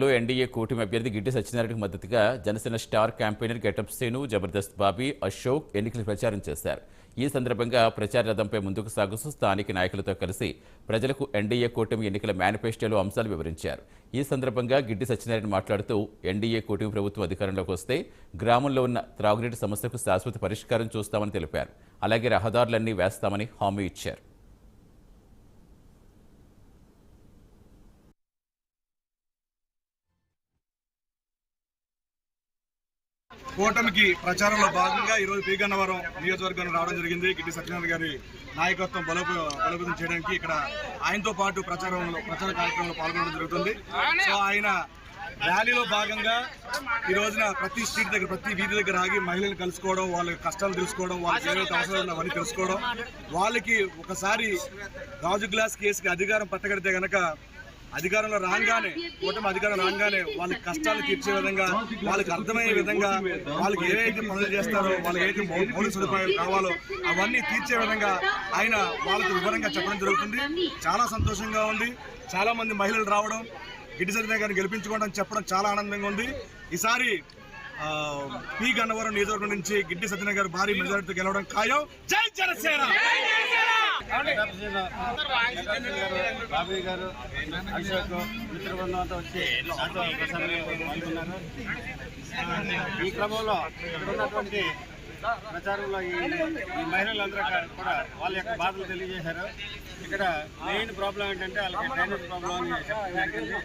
లో ఎన్డీఏ కూటమి అభ్యర్థి గిడ్డి సత్యనారాయణకు మద్దతుగా జనసేన స్టార్ క్యాంపెయినర్ గెటప్ సేను జబర్దస్త్ బాబీ అశోక్ ఎన్నికల ప్రచారం చేశారు. ఈ సందర్భంగా ప్రచార రథంపై ముందుకు సాగుతూ స్థానిక నాయకులతో కలిసి ప్రజలకు ఎన్డీఏ కూటమి ఎన్నికల మేనిఫెస్టోలో అంశాలు వివరించారు. ఈ సందర్భంగా గిడ్డి సత్యనారాయణ మాట్లాడుతూ ఎన్డీఏ కూటమి ప్రభుత్వం అధికారంలోకి వస్తే గ్రామంలో ఉన్న త్రాగునీటి సమస్యకు శాశ్వత పరిష్కారం చూస్తామని తెలిపారు. అలాగే రహదారులన్నీ వేస్తామని హామీ ఇచ్చారు. కూటమికి ప్రచారంలో భాగంగా ఈరోజు పీగన్నవరం నియోజకవర్గం రావడం జరిగింది. గిడ్డి సత్యనారాయణ గారి నాయకత్వం బలోప బలోపేతం చేయడానికి ఇక్కడ ఆయనతో పాటు ప్రచారంలో ప్రచార కార్యక్రమంలో పాల్గొనడం జరుగుతుంది. సో ఆయన ర్యాలీలో భాగంగా ఈ రోజున ప్రతి స్ట్రీట్ దగ్గర ప్రతి వీధి దగ్గర ఆగి మహిళలు కలుసుకోవడం వాళ్ళ కష్టాలు తెలుసుకోవడం వాళ్ళకి ఏవైతే అవసరాలు అవన్నీ తెలుసుకోవడం. వాళ్ళకి ఒకసారి గాజు గ్లాస్ కేసుకి అధికారం పట్టగడితే కనుక అధికారంలో రాగానే కూటమి అధికారం రాగానే వాళ్ళ కష్టాలు తీర్చే విధంగా వాళ్ళకి అర్థమయ్యే విధంగా వాళ్ళకి ఏవైతే పనులు చేస్తారో వాళ్ళకి ఏదైతే మౌలిక సదుపాయాలు కావాలో అవన్నీ తీర్చే విధంగా ఆయన వాళ్ళకి వివరంగా చెప్పడం జరుగుతుంది. చాలా సంతోషంగా ఉంది. చాలా మంది మహిళలు రావడం గిడ్డి గారిని గెలిపించుకోవడం చెప్పడం చాలా ఆనందంగా ఉంది. ఈసారి పి గన్నవరం నియోజకవర్గం నుంచి గిడ్డి సత్యనారాయణ గారు భారీ మెజారిటీతో గెలవడం ఖాయం. జై జనసేన! బాబీ గారు అశోక్ మిత్రబృందం అంతా వచ్చి నాతో పాల్గొన్నారు ఈ క్రమంలో ఇక్కడ ఉన్నటువంటి ప్రచారంలో ఈ ఈ మహిళలందరూ కూడా వాళ్ళ యొక్క బాధలు తెలియజేశారు ఇక్కడ మెయిన్ ప్రాబ్లం ఏంటంటే వాళ్ళకి డ్రైనేజ్ ప్రాబ్లం అని చెప్పడం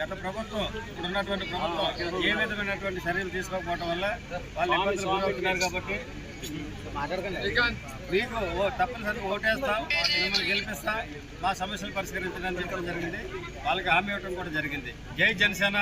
గత ప్రభుత్వం ఇప్పుడు ఉన్నటువంటి ప్రభుత్వం ఏ విధమైనటువంటి చర్యలు తీసుకోకపోవడం వల్ల వాళ్ళు ఇబ్బందులు గురవుతున్నారు కాబట్టి మీకు తప్పనిసరిగా ఓటేస్తాం మిమ్మల్ని గెలిపిస్తాం మా సమస్యలు పరిష్కరించడానికి చెప్పడం జరిగింది. వాళ్ళకి హామీ ఇవ్వడం కూడా జరిగింది. జై జనసేన.